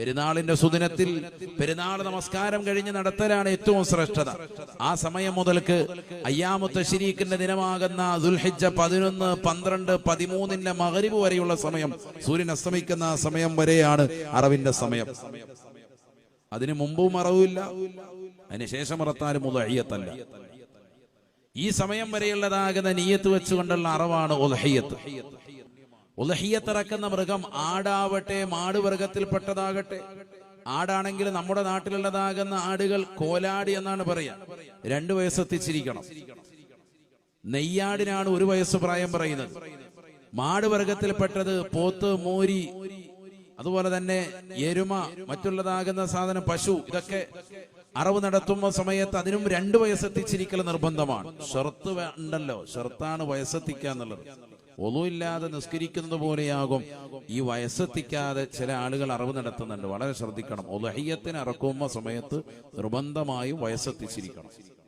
പെരുന്നാളിന്റെ സുദിനത്തിൽ പെരുന്നാൾ നമസ്കാരം കഴിഞ്ഞ് നടത്തലാണ് ഏറ്റവും ശ്രേഷ്ഠത. ആ സമയം മുതൽക്ക് അയ്യാമുത്ത ശരീക്കിന്റെ ദിനമാകുന്ന ദുൽഹിജ പതിനൊന്ന് പന്ത്രണ്ട് പതിമൂന്നിന്റെ മകരിവ് വരെയുള്ള സമയം സൂര്യൻ അസ്തമിക്കുന്ന സമയം വരെയാണ് അറവിന്റെ സമയം. അതിനു മുമ്പും അറവില്ല അതിനുശേഷം അറത്താലും അയ്യത്തല്ല ഈ സമയം വരെയുള്ളതാകുന്ന നീയത്ത് വെച്ചുകൊണ്ടുള്ള അറവാണ് ഉദഹയ്യത്ത് ഉലഹിയത്തിറക്കുന്ന മൃഗം ആടാവട്ടെ മാടുവർഗത്തിൽപ്പെട്ടതാകട്ടെ. ആടാണെങ്കിൽ നമ്മുടെ നാട്ടിലുള്ളതാകുന്ന ആടുകൾ കോലാടി എന്നാണ് പറയാ. രണ്ടു വയസ്സെത്തിച്ചിരിക്കണം നെയ്യാടിനാണ് ഒരു വയസ്സ് പ്രായം പറയുന്നത്. മാടുവർഗത്തിൽപ്പെട്ടത് പോത്ത് മോരി അതുപോലെ തന്നെ എരുമ മറ്റുള്ളതാകുന്ന സാധനം പശു ഇതൊക്കെ അറിവ് നടത്തുന്ന സമയത്ത് അതിനും രണ്ട് വയസ്സെത്തിച്ചിരിക്കൽ നിർബന്ധമാണ്. ഷർത്ത് ഉണ്ടല്ലോ ഷർത്താണ് വയസ്സെത്തിക്കുക എന്നുള്ളത്. ഒന്നുമില്ലാതെ നിസ്കരിക്കുന്നത് പോലെയാകും. ഈ വയസ്സെത്തിക്കാതെ ചില ആളുകൾ അറിവ് നടത്തുന്നുണ്ട്. വളരെ ശ്രദ്ധിക്കണം. ഒലഹയ്യത്തിന് ഇറക്കുമ്പോ സമയത്ത് നിർബന്ധമായും വയസ്സെത്തിച്ചിരിക്കണം.